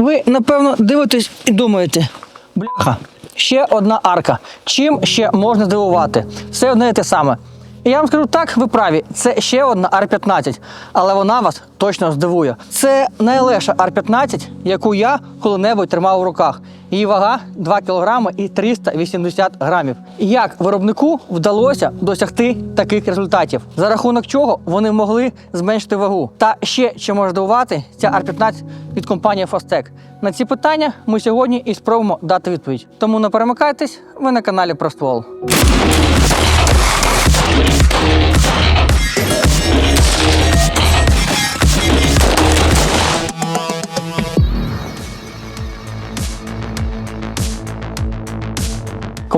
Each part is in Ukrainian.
Ви, напевно, дивитесь і думаєте, бляха, ще одна арка. Чим ще можна здивувати? Все одне і те саме. І я вам скажу так, ви праві, це ще одна Ар-15, але вона вас точно здивує. Це найлегша Ар-15, яку я коли-небудь тримав у руках. Її вага 2 кг і 380 грамів. Як виробнику вдалося досягти таких результатів, за рахунок чого вони могли зменшити вагу. Та ще чи може дивувати ця Ар-15 від компанії Фостек. На ці питання ми сьогодні і спробуємо дати відповідь. Тому не перемикайтесь, ви на каналі про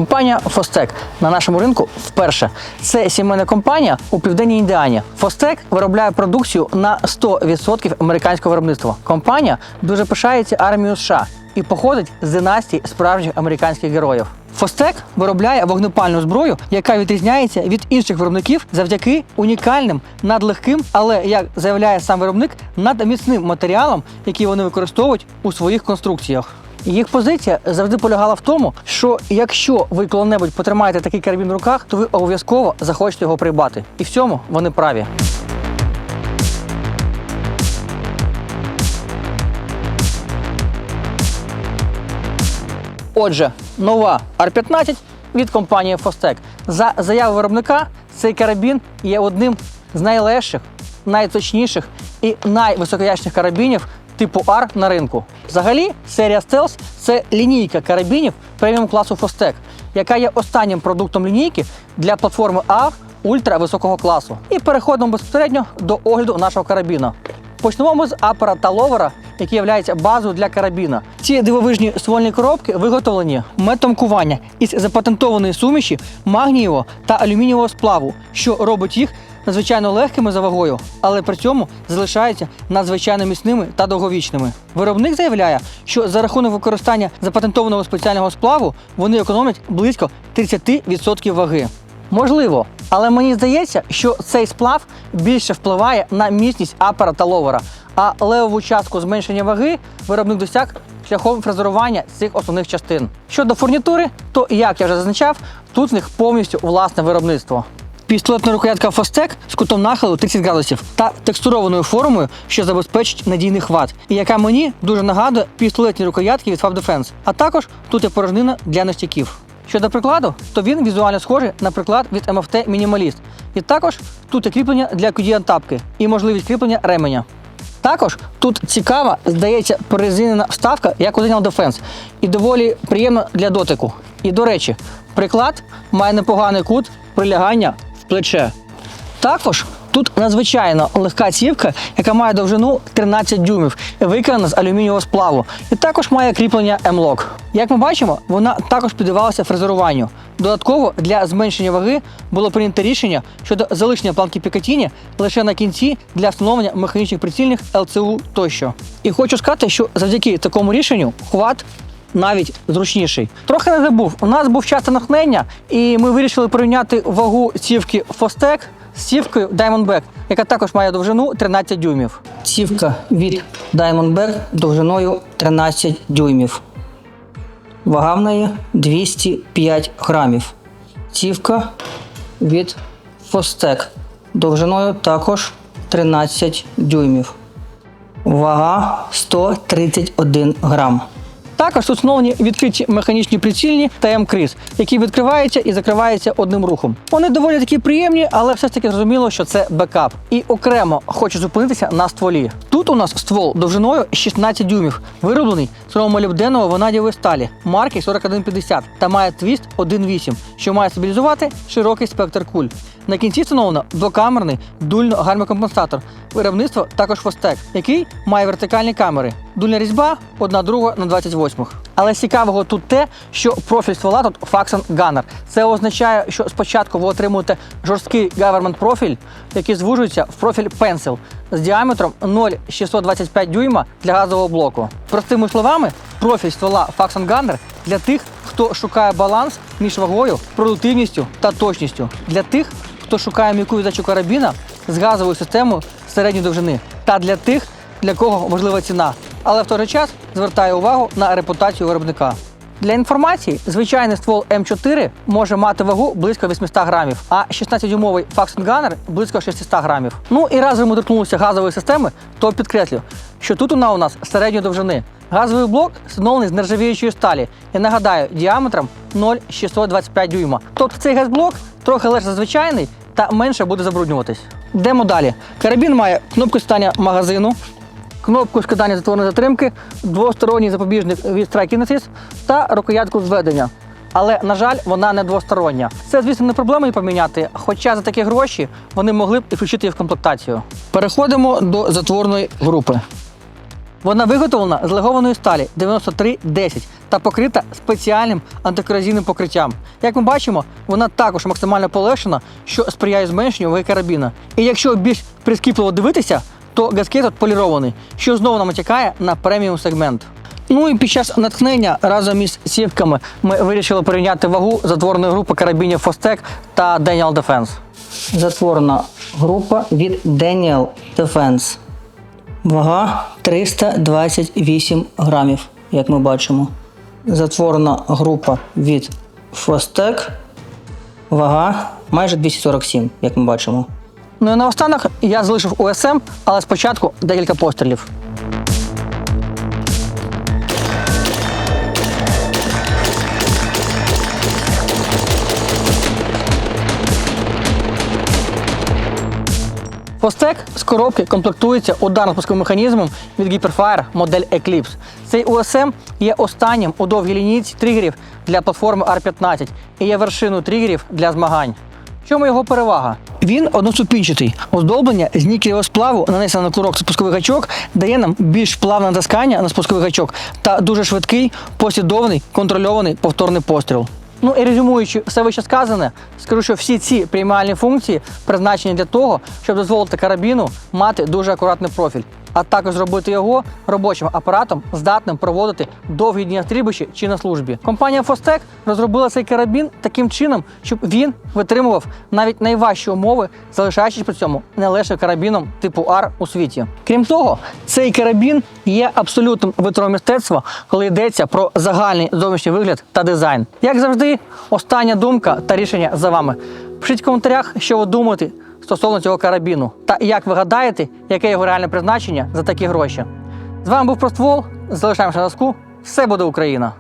Компанія Фостек на нашому ринку вперше. Це сімейна компанія у південній Індіані. Фостек виробляє продукцію на 100% американського виробництва. Компанія дуже пишається армією США і походить з династії справжніх американських героїв. Фостек виробляє вогнепальну зброю, яка відрізняється від інших виробників завдяки унікальним, надлегким, але як заявляє сам виробник, надміцним матеріалам, які вони використовують у своїх конструкціях. Їх позиція завжди полягала в тому, що якщо ви коли-небудь потримаєте такий карабін в руках, то ви обов'язково захочете його придбати. І в цьому вони праві. Отже, нова Ар-15 від компанії Фостек. За заявою виробника, цей карабін є одним з найлегших, найточніших і найвисокоячніших карабінів типу Ар на ринку. Взагалі, серія Stealth – це лінійка карабінів преміум класу Фостек, яка є останнім продуктом лінійки для платформи АР ультрависокого класу. І переходимо безпосередньо до огляду нашого карабіна. Почнемо ми з апера та ловера, який є базою для карабіна. Ці дивовижні ствольні коробки виготовлені методом кування із запатентованої суміші магнієвого та алюмінієвого сплаву, що робить їх надзвичайно легкими за вагою, але при цьому залишаються надзвичайно міцними та довговічними. Виробник заявляє, що за рахунок використання запатентованого спеціального сплаву вони економлять близько 30% ваги. Можливо, але мені здається, що цей сплав більше впливає на міцність апера та ловера, а левову частку зменшення ваги виробник досяг шляхом фрезерування цих основних частин. Щодо фурнітури, то як я вже зазначав, тут в них повністю власне виробництво. Пістолетна рукоятка Фостек з кутом нахилу 30 градусів та текстурованою формою, що забезпечить надійний хват, і яка мені дуже нагадує пістолетні рукоятки від Fab Defense. А також тут є порожнина для нестяків. Щодо прикладу, то він візуально схожий на приклад від MFT Minimalist. І також тут є кріплення для QDN тапки і можливість кріплення ременя. Також тут цікава, здається, прорезинена вставка, як у Daniel Defense, і доволі приємна для дотику. І до речі, приклад має непоганий кут прилягання плече. Також тут надзвичайно легка цівка, яка має довжину 13 дюймів, і виконана з алюмінієвого сплаву. І також має кріплення M-Lock. Як ми бачимо, вона також піддавалася фрезеруванню. Додатково для зменшення ваги було прийнято рішення щодо залишення планки Пікатіні лише на кінці для встановлення механічних прицільних ЛЦУ тощо. І хочу сказати, що завдяки такому рішенню хват навіть зручніший. Трохи не забув. У нас був час натхнення, і ми вирішили порівняти вагу цівки Фостек з цівкою Diamondback, яка також має довжину 13 дюймів. Цівка від Diamondback довжиною 13 дюймів. Вага в неї 205 грамів. Цівка від Фостек довжиною також 13 дюймів. Вага 131 грам. Також тут відкриті механічні прицільні та М-кріс, які відкриваються і закриваються одним рухом. Вони доволі такі приємні, але все ж таки зрозуміло, що це бекап. І окремо хочу зупинитися на стволі. Тут у нас ствол довжиною 16 дюймів, вироблений з молібденової ванадієвої сталі марки 4150 та має твіст 1.8, що має стабілізувати широкий спектр куль. На кінці встановлено двокамерний дульно-гармокомпенсатор. Виробництво також Фостек, який має вертикальні камери. Дульна різьба одна друга на 28. Але цікавого тут те, що профіль ствола тут Faxon Gunner. Це означає, що спочатку ви отримуєте жорсткий government профіль, який звужується в профіль Pencil з діаметром 0,625 дюйма для газового блоку. Простими словами, профіль ствола Faxon Gunner для тих, хто шукає баланс між вагою, продуктивністю та точністю. Для тих, хто шукає м'яку віддачу карабіна з газовою системою середньої довжини, та для тих, для кого важлива ціна, але в той же час звертає увагу на репутацію виробника. Для інформації, звичайний ствол М4 може мати вагу близько 800 грамів, а 16-дюймовий Faxon Gunner – близько 600 грамів. Ну і раз ми доторкнулися газової системи, то підкреслю, що тут вона у нас середньої довжини. Газовий блок встановлений з нержавіючої сталі і нагадаю, діаметром 0,625 дюйма. Тобто цей газблок трохи легше за звичайний та менше буде забруднюватись. Йдемо далі. Карабін має кнопку стання магазину, кнопку скидання затворної затримки, двосторонній запобіжник від Strike Kinesis та рукоятку зведення. Але, на жаль, вона не двостороння. Це, звісно, не проблема її поміняти, хоча за такі гроші вони могли б і включити її в комплектацію. Переходимо до затворної групи. Вона виготовлена з легованої сталі 9310 та покрита спеціальним антикорозійним покриттям. Як ми бачимо, вона також максимально полегшена, що сприяє зменшенню ваги карабіна. І якщо більш прискіпливо дивитися, то газкет полірований, що знову нам натякає на преміум сегмент. Ну і під час натхнення разом із сітками ми вирішили порівняти вагу затворної групи карабінів Fostec та Daniel Defense. Затворна група від Daniel Defense. Вага 328 грамів, як ми бачимо. Затворна група від Фостек. Вага майже 247, як ми бачимо. Ну і наостанок я залишив УСМ, але спочатку декілька пострілів. Фостек з коробки комплектується ударно-спусковим механізмом від Hyperfire модель Eclipse. Цей USM є останнім у довгій лінійці тригерів для платформи R15 і є вершиною тригерів для змагань. В чому його перевага? Він одноступінчатий. Оздоблення з нікелевого сплаву, нанесено на курок спусковий гачок, дає нам більш плавне натискання на спусковий гачок та дуже швидкий, послідовний, контрольований повторний постріл. Ну і резюмуючи все вище сказане, скажу, що всі ці приймальні функції призначені для того, щоб дозволити карабіну мати дуже акуратний профіль, а також зробити його робочим апаратом, здатним проводити довгі дні на стрільбищі чи на службі. Компанія Fostec розробила цей карабін таким чином, щоб він витримував навіть найважчі умови, залишаючись при цьому не лише карабіном типу R у світі. Крім того, цей карабін є абсолютним витвором мистецтва, коли йдеться про загальний зовнішній вигляд та дизайн. Як завжди, остання думка та рішення за вами. Пишіть в коментарях, що ви думаєте стосовно цього карабіну, та як ви гадаєте, яке його реальне призначення за такі гроші. З вами був Проствол. Залишаємося на зв'язку. Все буде Україна!